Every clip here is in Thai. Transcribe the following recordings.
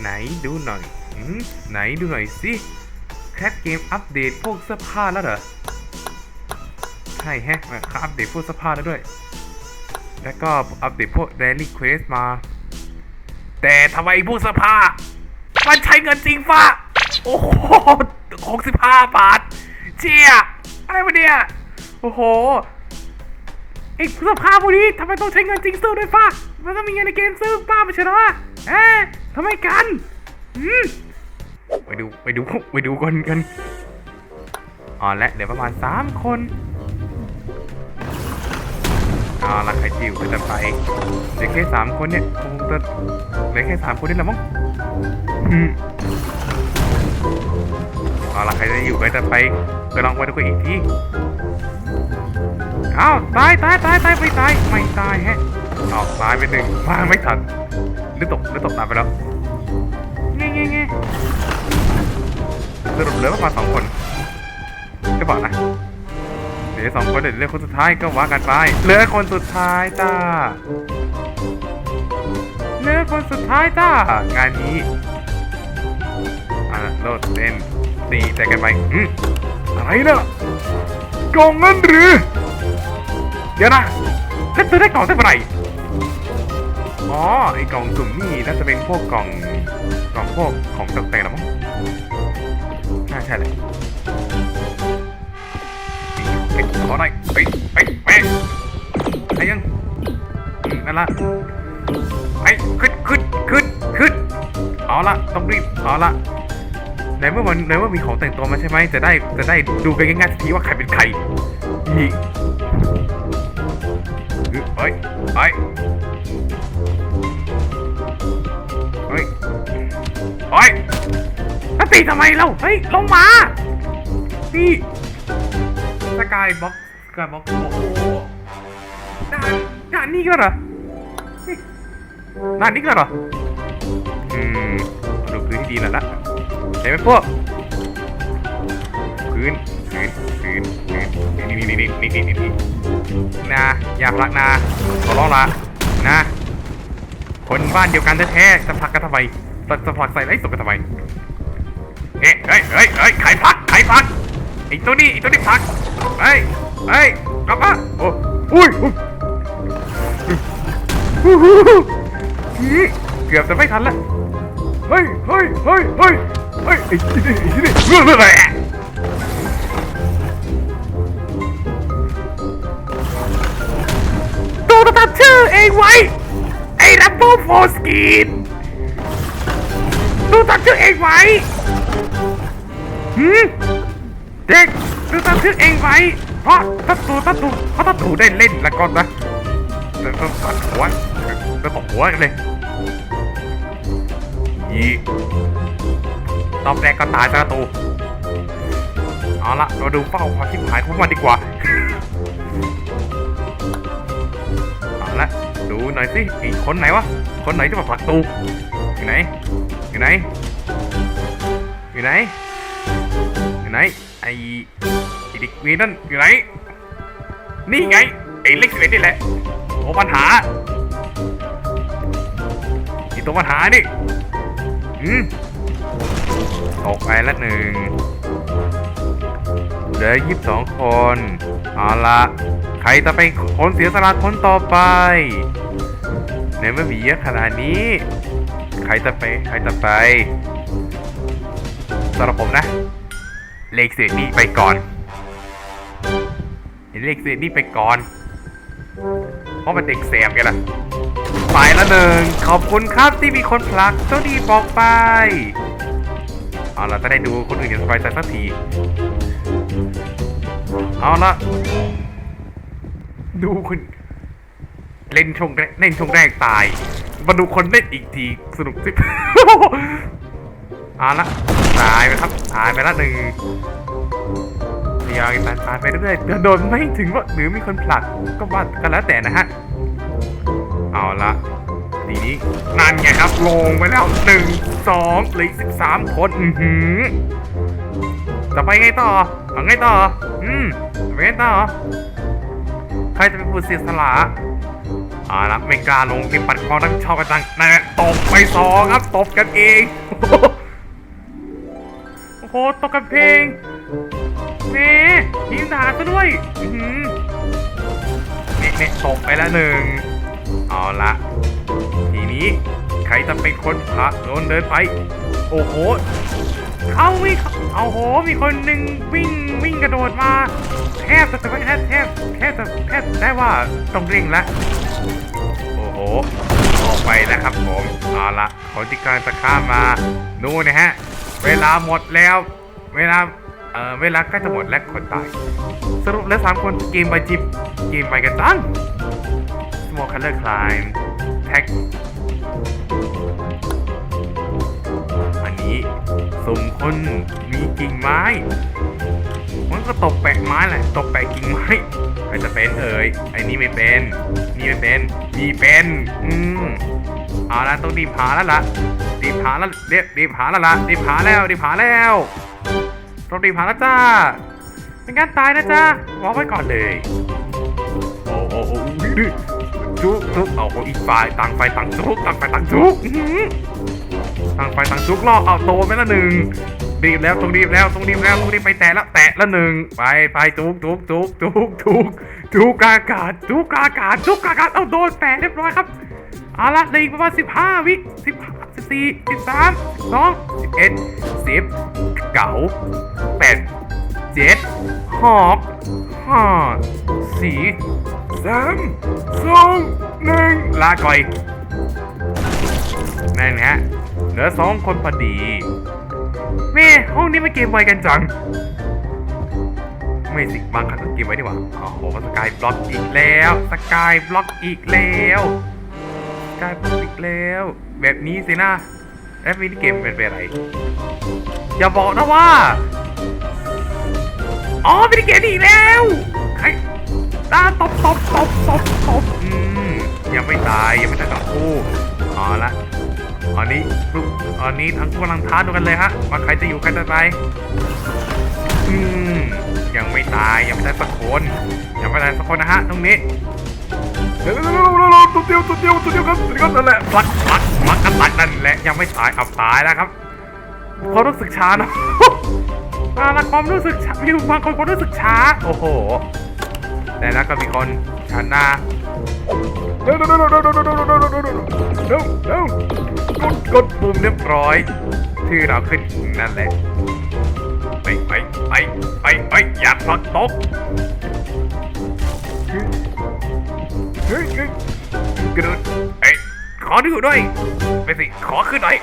ไหนดูหน่อยอืมไหนดูหน่อยสิแคทเกมอัปเดตพวกเสื้อผ้าแล้วเหรอ ใช่แฮะเขาอัปเดตพวกเสื้อผ้าแล้วด้วย แล้วก็อัปเดตพวก Daily Quest มา แต่ทำไมพวกเสื้อผ้า มันใช้เงินจริงฟ้าโอ้โหหกสิบห้าบาทเชี่ยอะไรวะเนี่ย โอ้โหไอ้เสื้อผ้าพวกนี้ทำไมต้องใช้เงินจริงซื้อด้วยฟ้ามันต้องมีเงินในเกมซื้อป้าไม่ใช่หรอวะเอ๊ะ ทำไมกันอืมไปดูไปดูไปดูกันกันอ๋อและเหลือประมาณสามคนเอาละใครจิวก็จะไปเหลือแค่สามคนเนี่ยคงจะเหลือแค่สามคนนี่แหละมั้งอืมเอาละใครจะอยู่ก็จะไปก็ลองไปดูกันอีกทีอ้าวตายตายตายตายไม่ตายไม่ตายแฮะออกตายไปหนึ่งมาไม่ทันหรือตกหรือตกตายไปแล้ว เงี้ยเงี้ยเงี้ยสรุปเหลือประมาณสองคนจะบอกนะเหลือสองคนเดี๋ยวเลือคนสุดท้ายก็ว่ากันไปเหลือคนสุดท้ายจ้าเหลือคนสุดท้ายจ้างานนี้อะโลดเล่นตีแต่กันไปอืมอะไรเนะกล่องนั่นหรือ เดี๋ยวนะแล้วเธอได้กล่องได้เมื่อไหร่ อ๋อไอ้กล่องสุ่มนี่น่าจะเป็นพวกกล่องกล่องพวกของตกแต่งแล้วมั้งน่าใช่เลยเก็บขอหน่อยไปไปไปไอ้ยังนั่นละไอ้ขึ้นขึ้นขึ้นขึ้นเอาละต้องรีบเอาละในเมื่อมันในเมื่อมีของแต่งตัวมาใช่ไหมจะได้จะได้ดูกันง่ายๆสักทีว่าใครเป็นใคร เฮ้ยเฮ้ยเฮ้ยเฮ้ยแล้วตีทำไมเราเฮ้ยลงมานี่สกายบ็อกสกายบ็อกโอ้โหด่านด่านนี้ก็เหรอด่านนี้ก็เหรออืมดูพื้นที่ดีหน่อยละเห็นไหมพวกพื้นพื้นพื้น นนี่นี่นี่นี่นี่นี่นี่นะอย่าพลักนะขอร้องละนะ คนบ้านเดียวกันแท้ๆจะผลักกันทำไมจะจะผลักใส่ไร้ศพกันทำไมเฮ้ยเฮ้ยเฮ้ยเฮ้ยใครผลักใครผลักไอ้ตัวนี้ไอ้ตัวนี้ผลักเฮ้ยเฮ้ยกลับมาโอ้อุ้ยอุ้ยอู้หูอื้อเกือบจะไม่ทันละเฮ้ยเฮ้ยเฮ้ยเฮ้ยเฮ้ยไอ้ที่นี่ไอ้ที่นี่เรื่องอะไร ชื่อเองไว้ ไอ้รับโบโฟสกินดูตัดชื่อเองไว้หืมเด็กดูตัดชื่อเองไว้ เพราะถ้าตูถ้าตูเพราะถ้าตูได้เล่นล้วก็นะจะต้องตัดหัวจะตบหัวเลยยี่ตอบแรกก็ตายซะตูเอาละเราดูเป้าความชิบหายของมันดีกว่า ละ ดูหน่อยสิไอ้คนไหนวะ คนไหนจะมาผลักตูอยู่ไหน อยู่ไหน อยู่ไหน อยู่ไหน ไอ้ไอ้เด็กวีนั่นอยู่ไหน นี่ไง ไอ้เล็กเอ็ดนี่แหละตัวปัญหาไอ้ตัวปัญหานี่อืมตกไปละหนึ่งเหลือยี่สิบสองคน เอาละ รจะเป็นคนเสียสละคนต่อไป ในเมื่อมีเยอะขนาดนี้ ใครจะไปใครจะไปสำหรับผมนะ เลขเศษนี่ไปก่อนเห็นเลขเศษนี่ไปก่อน เพราะมันเด็กแสบไงล่ะไปละหนึ่งขอบคุณครับที่มีคนผลักเจ้าดีบอกไปเอาล่ะจะได้ดูคนอื่นอย่างสบายใจสักที เอาละ ดูคุณเล่นช่วงแรกเล่นช่วงแรกตาย มาดูคนเล่นอีกทีสนุกสิเอาละตายไปครับตายไปละหนึ่งพยายามตายตายไปเรื่อยๆเดี๋ยวโดนไม่ถึงว่าหรือมีคนผลักก็ว่ากันแล้วแต่นะฮะ เอาละทีนี้นั่นไงครับ ลงไปแล้วหนึ่งสองเหลือสิบสามคนอือหือจะไปไงต่อเอาไงต่อ อืมไปไงต่อ ใครจะเป็นผู้เสียสละอ่าละไม่กล้าลงที่ปัดคอทั้งชอบกันจังนั่นแหละตบไปสองครับตบกันเองโอ้โหตกกำเพลงเน่ยิงด่าซะด้วยอื้อหือเน่เน่ตกไปแล้วหนึ่งเอาละทีนี้ใครจะเป็นคนพาโดนเดินไป โอ้โหเข้าวิ่งเอาโห มีคนหนึ่งวิ่งวิ่งกระโดดมาแทบจะแทบแทบแทบจะแทบได้ว่าต้องเร่งล้วโอ้โหออกไปแล้วครับผมเอาละคนที่กำลังจะข้ามมานู่นนะฮะ เวลาหมดแล้ว เวลาเออเวลาใกล้จะหมดแล้วคนตาย สรุปแล้วสามคนเกมไปจิบเกมไปกันจัง Small Color Climb Tag อัน สุ่มคนมีกิ่งไม้ มันก็ตบแปะไม้แหละตบแปะกิ่งไม้ใครจะเป็นเอ่ยไอ้นี่ไม่เป็น นี่ไม่เป็นมีเป็น อืมเอาละต้องดีบหาแล้วล่ะดีบหาแล้วเรียบดีบหาแล้วล่ะดีบหาแล้วดีบหาแล้วต้องดีบหาแล้วจ้าเป็นการตายนะจ้าบอกไว้ก่อนเลยโอ้โอ้โอ้ดื้อจุกจุกเอาโอ้อีกฝ่ายต่างฝ่ายต่างจุกต่างฝ่ายต่างจุก ต่างฝ่ายต่างจุกล่อเอาโตไปละหนึ่งรีบแล้วต้องรีบแล้วต้องรีบแล้วต้องรีบไปแตะล้วแตะละหนึ่งไปไปจุกจุกจุกจุกจุกจุกกาอากาศจุกกาอากาศจุกกาอากาศเอาโดนแตะเรียบร้อยครับเอาละเหลืออีกประมาณสิบห้าวิสิบสิบสี่สิบสามสองสิบเอ็ดสิบเก้าแปดเจ็ดหกห้าสี่สามสองหนึ่งลาก่อยนั่นฮะ ลือสองคนพอดีแม่ห้องนี้ไม่เกมไวกันจัง ไม่สิบางครั้งก็เกมไว้ดีกว่าโอ้โหสกายบล็อกอีกแล้วสกายบล็อกอีกแล้วสกายบล็อกอีกแล้ว แบบนี้สินะแล้วมินิเกมเป็นไปอะไร อย่าบอกนะว่า อ๋อมินิเกมอีกแล้วใครตาตบตบตบตบตบอืมยังไม่ตายยังไม่ตายกับคู่เอาละ อันนี้ลูกอันนี้ทั้งคู่กำลังท้าดูกันเลยฮะว่าใครจะอยู่ใครจะไปอืมยังไม่ตายยังไม่ตายสักคนยังไม่ตายสักคนนะฮะตรงนี้เร็วเร็วเร็วเร็วเร็วตัวเดียวตัวเดียวตัวเดียวครับตัวเดียวนั่นแหละพลักพลักพลักกันตัดนั่นแหละยังไม่ตายเอาตายแล้วครับความรู้สึกช้านะอาละความรู้สึกช้ามีบางคนความรู้สึกช้า โอ้โหแต่แล้วก็มีคนชันหน้าเร็วเร็วเร็วเร็วเร็วเร็วเร็วเร็วเร็ว กดกดปุ่มเรียบร้อย ชื่อเราขึ้นนั่นแหละ ไปไปไปไปไปอย่าผลักตกเฮ้ยเฮ้ยกระโดดเอ้ยขอดูด้วย ไปสิ ขอขึ้นหน่อย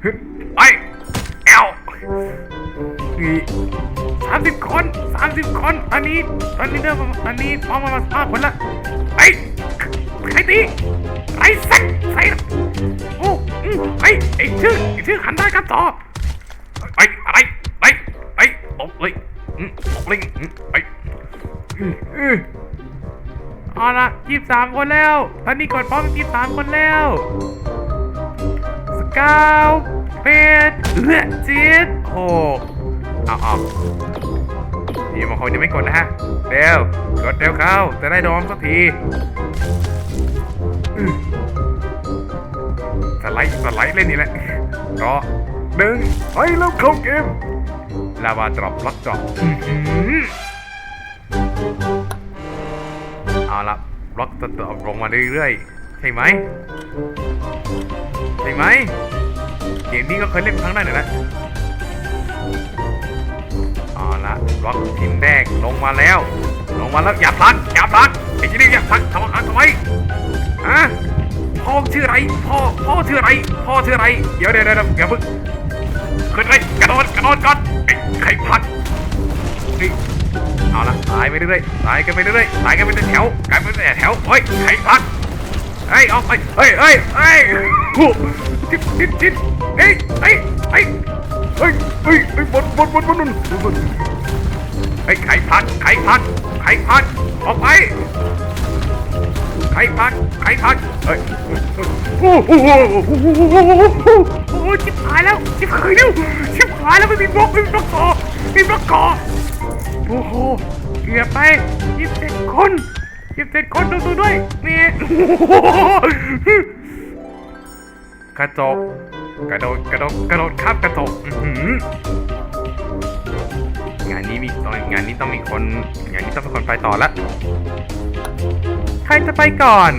เฮ้ยไปแอลสามสิบคนสามสิบคน อันนี้ อันนี้เริ่มอันนี้พร้อมมาห้าคนละไอ้ใครตีไอ้สักใส่ โอ้อืมไอ้ไอ้ชื่อไอ้ชื่อขันได้กันต่อไอ้อะไรไอ้ไอ้ตบเลยอืมตบเลยอืมไอ้อืมอืมเอาละยี่สิบสามคนแล้วตอนนี้กดพร้อมยี่สิบสามคนแล้วสเก้าเป็ดเลือดจีดหกเอาเอานี่บางคนยังไม่กดนะฮะเร็วกดเร็วเข้าจะได้ดอมสักทีอื้อ สไลด์สไลด์เล่นนี่แหละรอหนึ่งไปแล้วเข้าเกมลาวาดรอปล็อกดรอปอื้อหือเอาละบล็อกจะดรอปลงมาเรื่อยๆ ใช่ไหมใช่ไหมเกมนี้ก็เคยเล่นครั้งได้หนึ่งแล้วเอาละบล็อกทีมแรกลงมาแล้ว ลงมาแล้วอย่าพลักอย่าพลักไอ้ที่นี่อย่าพลักทำอะไรทำไมฮะ พ่อชื่ออะไร พ่อ พ่อชื่ออะไร พ่อชื่ออะไร เดี๋ยวเดี๋ยวเดี๋ยวอย่าเพิ่งขึ้นเลยกระโดดกระโดดก่อนไอ้ใครพลักนี่เอาละตายไปเรื่อยๆตายกันไปเรื่อยๆตายกันเป็นแถวกลายเป็นแถวเฮ้ยใครพลักเฮ้ยออกไปเฮ้ยเฮ้ยเฮ้ยโอ้จิ๊บจิ๊บจิ๊บเฮ้ยเฮ้ยเฮ้ยเฮ้ยเฮ้ยเฮ้ยบนบนบนบนบนบนเฮ้ยใครพัดใครพัดใครพัดออกไป พัดใครพัดเฮ้ยโอ้โหโอ้โหโอ้โหชิบหายแล้วชิบหายแล้วชิบหายแล้วไม่มีบล็อกไม่มีบล็อกต่อไม่มีบล็อกก่อโอ้โหเกือบไปยี่สิบคนสิบเจ็ดคนดูดูด้วยนี่กระจกกระโดดกระโดดกระโดดข้ามกระจกงานนี้มีต้องงานนี้ต้องมีคนงานนี้ต้องเป็นคนไปต่อละ ครจะไปก่อน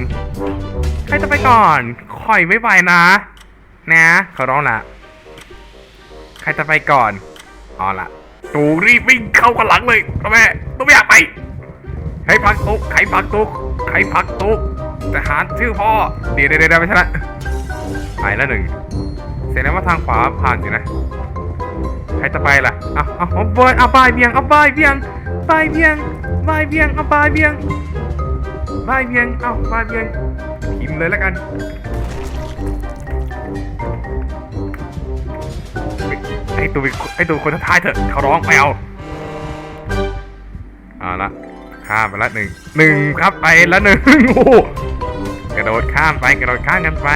ใครจะไปก่อนคอยไม่ไหวนะ นะเขาร้องละใครจะไปก่อนเอละตูรีบวิ่งเข้ากันหลังเลยตัวแม่ตัวไม่อยากไปให้พักตุกใครพักตุกใครพักตุกทหารชื่อพ่อเดี๋ยวเดี๋ยวเดี๋ยวไม่ใช่ละไปแล้วหนึ่งเสร็จแล้วว่าทางขวาผ่านอยู่นะใครจะไปล่ะอาเอาเอาบอยเอาบายเบียงเอาบายเบียงบายเบียงบายเบียงเอาบายเบียง บาเบียงเอ้าบาเบียงพิมพ์เลยแล้วกันไอตัวไอตัวคนท้ายเถอะเขาร้องไม่เอาเอาละข้ามไปละหนึ่งหนึ่งครับไปละหนึ่งโอ้โหกระโดดข้ามไปกระโดดข้ามกันไป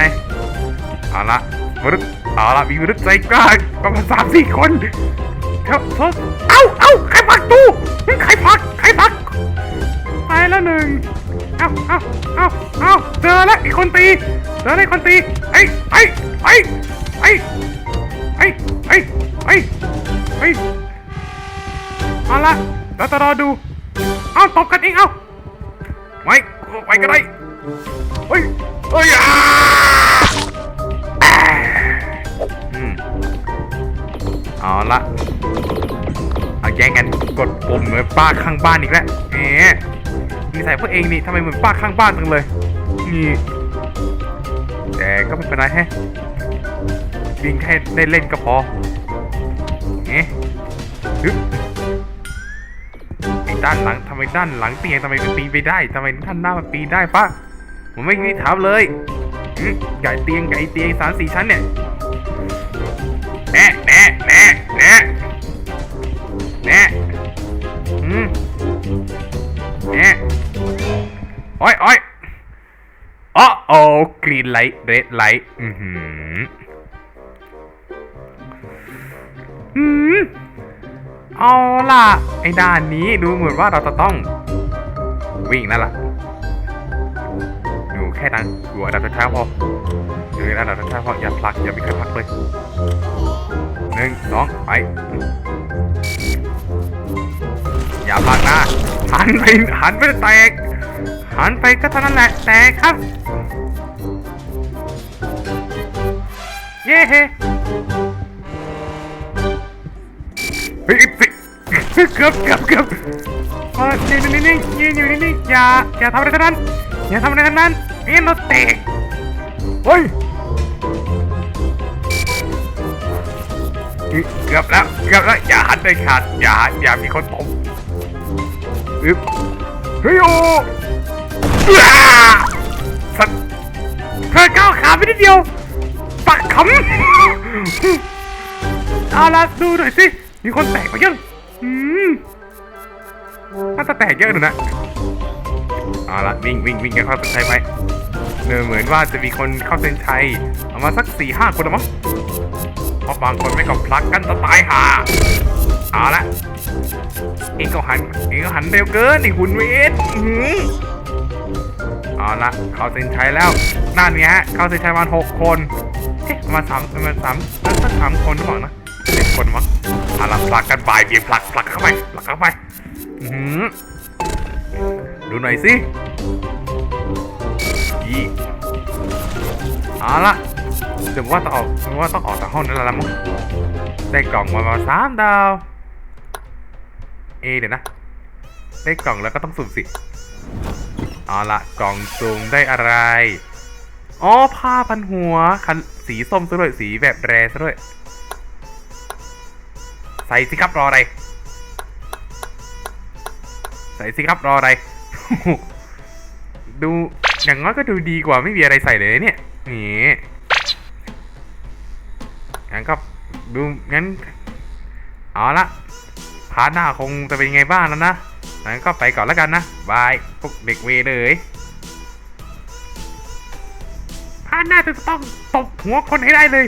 เอาละมรุษเอาละมีมรุษใจกล้าประมาณสามสี่คนครับทษเอ้าเอ้าใครพักตู้ใครพักใครพักไปละหนึ่ง เอ้าเอ้าเอ้าเอ้าเจอแล้วอีกคนตีเจอแล้วอีกคนตีไอ้ไอ้ไอ้ไอ้ไอ้ไอ้ไอ้ไอ้เอาละเราจะรอดูเอาตบกันเองเอาไม่ไปก็ได้เฮ้ยเฮ้ยอ่าอืมเอาละเอาแย่งกันกดปุ่มเหมือนป้าข้างบ้านอีกแล้วแหมนิสัยพวกเองนี่ทำไมเหมือนป้าข้างบ้านจังเลย นี่แต่ก็ไม่เป็นไรแฮะวิ่งแค่ได้เล่นก็พอเอ๊ะฮึบไอ้ด้านหลังทำไมด้านหลังเตียงทำไมมันปีนไปได้ทำไมด้านหน้ามันปีนได้ปะผมไม่มีถามเลยใหญ่เตียงใหญ่เตียงสามสี่ชั้นเนี่ย กรีนไลท์เรดไลท์อือหืออืมเอาล่ะ ไอ้ด้านนี้ดูเหมือนว่าเราจะต้อง วิ่งนั่นแหละอยู่แค่นั้นอยู่อันดับท้ายพออยู่อันดับท้ายๆพออย่าพลักอย่ามีใครพลักเลยหนึ่งสองไปอย่าพลักนะหันไปหันไปแตกหันไปก็เท่านั้นแหละแตกครับ เย้เฮ้ยสิเกือบเกือบเกือบเออยืนอยู่นิ่งๆยืนอยู่นิ่งๆอย่าอย่าทำอะไรทั้งนั้นอย่าทำอะไรทั้งนั้นเอ็นเราเตะเฮ้ยเกือบแล้วเกือบแล้วอย่าหันไปขาดอย่าอย่ามีคนตบอึบเฮ้ยโอ้สัตว์เธอก้าวขาไปนิดเดียว ปักขำเอาละดูหน่อยสิ มีคนแตกไปยังอืมน่าจะแตกเยอะหน่อยนะเอาละวิ่งวิ่งวิ่งกันเข้าเส้นชัยไปเนอเหมือนว่าจะมีคนเข้าเส้นชัยเอามาสักสี่ห้าคนละมั้งเพราะบางคนไม่ก็พลักกันจะตายห่าเอาละเองก็หันเองก็หันเร็วเกินไอ้หุ่นเวทอื้อหือเอาละเข้าเส้นชัยแล้วนั่นไงฮะเข้าเส้นชัยประมาณหกคน มาณสามประมาณสามสักสามคนหรือเปล่านะเจ็ดคนมั้งอาละผลักกันบ่ายเบียงผลักผลักเข้าไปผลักเข้าไปหือดูหน่อยสิยี่เอาละเดี๋ยวว่าต้องออกเดี๋ยวว่าต้องออกจากห้องนั้นแล้วมั้งได้กล่องมาประมาณสามดาวเอเดี๋ยวนะ ได้กล่องแล้วก็ต้องสุ่มสิเอาละกล่องสุ่มได้อะไร อ๋อผ้าพันหัวคันสีส้มซะด้วยสีแบบแรซะด้วย ใส่สิครับรออะไร ใส่สิครับรออะไร ดูอย่างน้อยก็ดูดีกว่าไม่มีอะไรใส่เลยเนี่ยนี่งั้นก็ดูงั้นเอาละพาร์ทหน้าคงจะเป็นยังไงบ้างแล้วนะงั้นก็ไปก่อนแล้วกันนะบายพวกเด็กเวเลย พานน่าจะต้องตบหัวคนให้ได้เลย